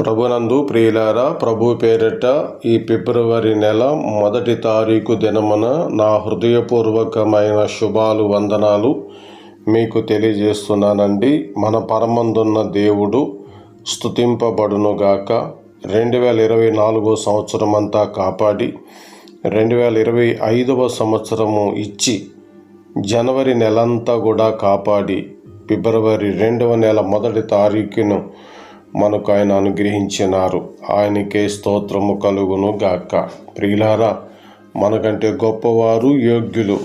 ప్రభునందు ప్రియులారా ప్రభు పేరిట ఈ ఫిబ్రవరి నెల మొదటి తారీఖు దినమున నా హృదయపూర్వకమైన శుభాలు వందనాలు మీకు తెలియజేస్తున్నానండి. మన పరమందున్న దేవుడు స్థుతింపబడునుగాక రెండు వేల ఇరవై నాలుగో సంవత్సరం అంతా కాపాడి రెండు వేల ఇరవై ఐదవ సంవత్సరము ఇచ్చి జనవరి నెలంతా కూడా కాపాడి ఫిబ్రవరి రెండవ నెల మొదటి తారీఖును మనకు ఆయన అనుగ్రహించినారు. ఆయనకే స్తోత్రము కలుగును గాక. ప్రియులారా మనకంటే గొప్పవారు యోగ్యులు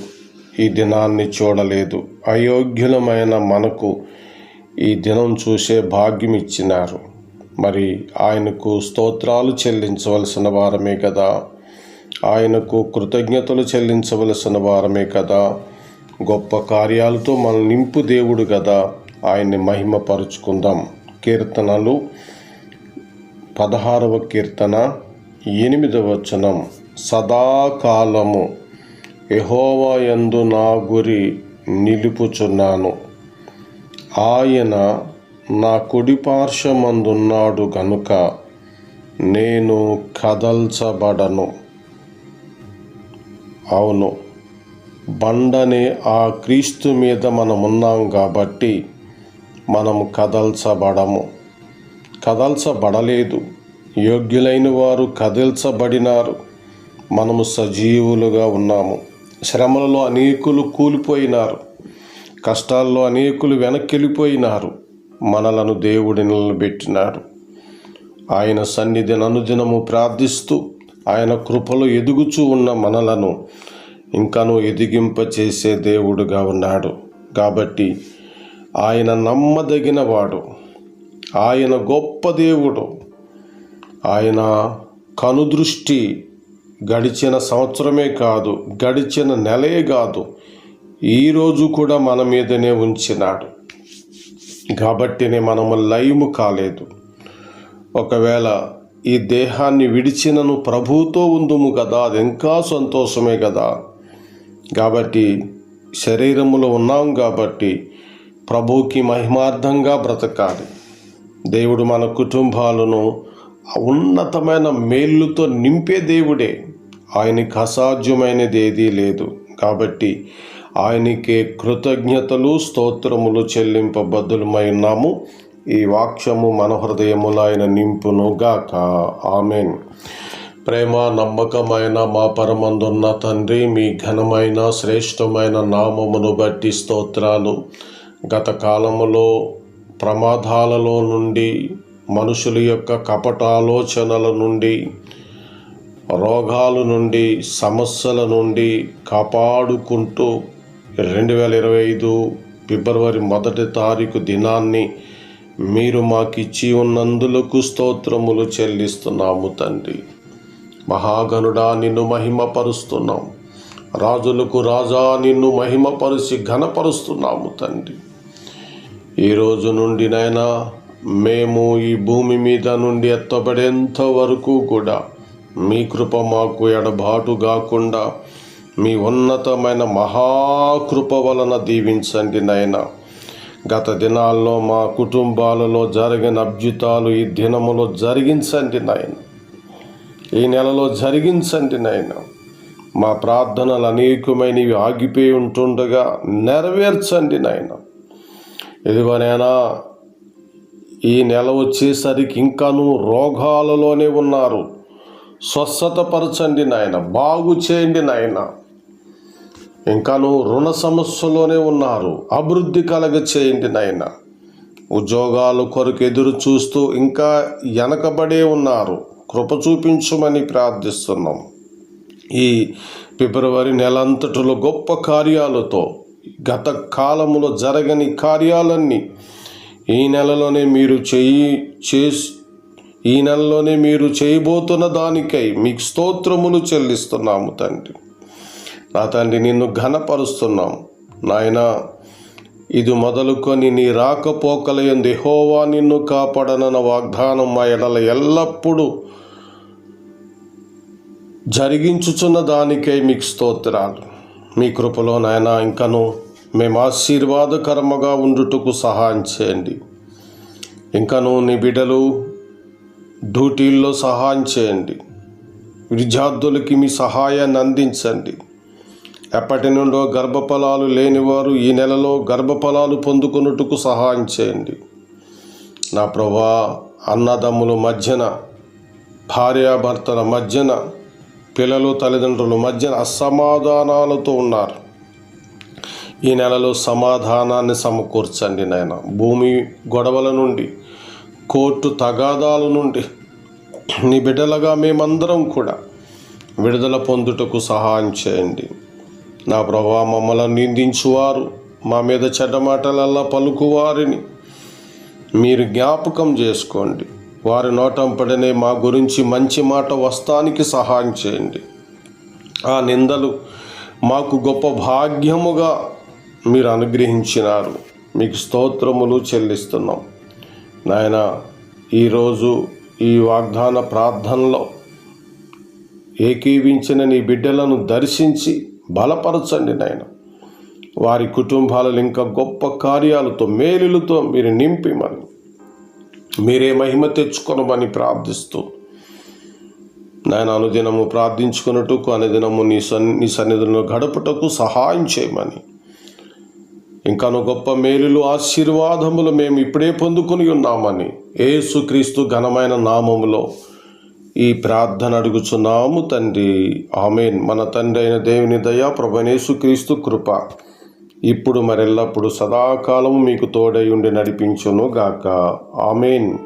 ఈ దినాన్ని చూడలేదు. అయోగ్యులమైన మనకు ఈ దినం చూసే భాగ్యం ఇచ్చినారు. మరి ఆయనకు స్తోత్రాలు చెల్లించవలసిన వారమే కదా? ఆయనకు కృతజ్ఞతలు చెల్లించవలసిన వారమే కదా? గొప్ప కార్యాలతో మన నింపు దేవుడు కదా. ఆయన్ని మహిమపరుచుకుందాం. కీర్తనలు పదహారవ కీర్తన ఎనిమిదవ వచనం. సదాకాలము యెహోవా యందు నా గురి నిలుపుచున్నాను. ఆయన నా కుడిపార్శ్వమందున్నాడు గనుక నేను కదల్చబడను. అవును బండనే ఆ క్రీస్తు మీద మనం ఉన్నాం కాబట్టి మనము కదల్చబడము. కదల్చబడలేదు. యోగ్యులైన వారు కదల్చబడినారు. మనము సజీవులుగా ఉన్నాము. శ్రమలలో అనేకులు కూలిపోయినారు. కష్టాల్లో అనేకులు వెనక్కిలిపోయినారు. మనలను దేవుడి నిలబెట్టినాడు. ఆయన సన్నిధిని అనుదినము ప్రార్థిస్తూ ఆయన కృపలో ఎదుగుచూ ఉన్న మనలను ఇంకనూ ఎదిగింపచేసే దేవుడుగా ఉన్నాడు. కాబట్టి ఆయన నమ్మదగినవాడు ఆయన గొప్ప దేవుడు. ఆయన కనుదృష్టి గడిచిన సంవత్సరమే కాదు గడిచిన నెలే కాదు ఈరోజు కూడా మన మీదనే ఉంచినాడు. కాబట్టినే మనము లయము కాలేదు. ఒకవేళ ఈ దేహాన్ని విడిచినను ప్రభువుతో ఉందుము కదా అది ఇంకా సంతోషమే కదా. కాబట్టి శరీరములో ఉన్నాం కాబట్టి ప్రభువుకి మహిమార్థంగా బ్రతకాలి. దేవుడు మన కుటుంబాలను ఉన్నతమైన మేలుతో నింపే దేవుడే. ఆయనకి అసాధ్యమైనది ఏదీ లేదు. కాబట్టి ఆయనకే కృతజ్ఞతలు స్తోత్రములు చెల్లింపబద్దులమై ఉన్నాము. ఈ వాక్యము మన హృదయములు ఆయన నింపును గాక ఆమెన్. ప్రేమ నమ్మకమైన మా పరమందున్న తండ్రి మీ ఘనమైన శ్రేష్టమైన నామమును బట్టి స్తోత్రాలు. గత కాలములో ప్రమాదాలలో నుండి మనుషుల యొక్క కపటాలోచనల నుండి రోగాల నుండి సమస్యల నుండి కాపాడుకుంటూ రెండు వేల ఇరవై ఐదు ఫిబ్రవరి మొదటి తారీఖు దినాన్ని మీరు మాకిచ్చి ఉన్నందులకు స్తోత్రములు చెల్లిస్తున్నాము తండ్రి. మహాగణుడా నిన్ను మహిమపరుస్తున్నాం. రాజులకు రాజా నిన్ను మహిమపరిచి ఘనపరుస్తున్నాము తండ్రి. ఈ రోజు నుండి నైనా మేము ఈ భూమి మీద నుండి ఎత్తబడేంత వరకు కూడా మీ కృప మాకు ఎడబాటు కాకుండా మీ ఉన్నతమైన మహాకృప వలన దీవించండి నాయన గత దినాల్లో మా కుటుంబాలలో జరిగిన అభ్యుతాలు ఈ దినములో జరిగించండి నాయన ఈ నెలలో జరిగించండి నాయన. మా ప్రార్థనలు అనేకమైనవి ఆగిపోయి ఉంటుండగా నెరవేర్చండి నాయన. ఇదిగోనైనా ఈ నెల వచ్చేసరికి ఇంకాను రోగాలలోనే ఉన్నారు. స్వస్థతపరచండి నాయన బాగు చేయండి నాయన. ఇంకాను రుణ సమస్యలోనే ఉన్నారు. అభివృద్ధి కలగ చేయండి నాయన. ఉద్యోగాలు కొరకు ఎదురు చూస్తూ ఇంకా వెనకబడే ఉన్నారు. కృప చూపించమని ప్రార్థిస్తున్నాం. ఈ ఫిబ్రవరి నెలంతటిలో గొప్ప కార్యాలతో గత కాలములో జరగని కార్యాలన్నీ ఈ నెలలోనే మీరు చేయి చేసి ఈ నెలలోనే మీరు చేయబోతున్న దానికై మీకు స్తోత్రములు చెల్లిస్తున్నాము తండ్రి. నా తండ్రి నిన్ను ఘనపరుస్తున్నాం. నాయనా ఇది మొదలుకొని నీ రాకపోకల ఎందు నిన్ను కాపాడనన్న వాగ్దానం మా ఎడల ఎల్లప్పుడూ జరిగించుచున్న దానికై మీకు స్తోత్రాలు. మీ కృపలో నాయన ఇంకను మేము ఆశీర్వాదకరముగా ఉండుటకు సహాయం చేయండి. ఇంకను నీ బిడ్డలు డ్యూటీల్లో సహాయం చేయండి. విద్యార్థులకి మీ సహాయాన్ని అందించండి. ఎప్పటి నుండో గర్భఫలాలు లేనివారు ఈ నెలలో గర్భఫలాలు పొందుకున్నట్టుకు సహాయం చేయండి. నా ప్రభా అన్నదమ్ముల మధ్యన భార్యాభర్తల మధ్యన పిల్లలు తల్లిదండ్రుల మధ్యన అసమాధానాలతో ఉన్నారు. ఈ నెలలో సమాధానాన్ని సమకూర్చండి నాయన. భూమి గొడవల నుండి కోర్టు తగాదాల నుండి నీ బిడ్డలుగా మేమందరం కూడా విడుదల పొందుటకు సహాయం చేయండి. నా ప్రభా మమ్మల్ని నిందించువారు. మా మీద చెడ్డ మాటలల్లా పలుకువారిని. మీరు జ్ఞాపకం చేసుకోండి. వారి నోటంపడనే మా గురించి మంచి మాట వస్తానికి సహాయం చేయండి. ఆ నిందలు మాకు గొప్ప భాగ్యముగా మీరు అనుగ్రహించినారు. మీకు స్తోత్రములు చెల్లిస్తున్నాం. నాయన ఈరోజు ఈ వాగ్దాన ప్రార్థనలో ఏకీవించిన నీ బిడ్డలను దర్శించి బలపరచండి నాయన. వారి కుటుంబాలలో ఇంకా గొప్ప కార్యాలతో మేలులతో మీరు నింపిమని మీరే. మహిమ తెచ్చుకొనమని ప్రార్థిస్తూ. నాయన అనుదినము ప్రార్థించుకున్నట్టుకు అనుదినము నీ సన్ నీ సన్నిధిలో గడపటకు సహాయం చేయమని. ఇంకాను గొప్ప మేలులు ఆశీర్వాదములు మేము ఇప్పుడే పొందుకొని ఉన్నామని. ఏసుక్రీస్తు ఘనమైన నామములో ఈ ప్రార్థన అడుగుచున్నాము తండ్రి. ఆమెన్. మన తండ్రి అయిన దేవుని దయ ప్రభనేసుక్రీస్తు కృప ఇప్పుడు మరెల్లప్పుడు సదాకాలము మీకు తోడై ఉండి నడిపించును గాక. ఆమెన్.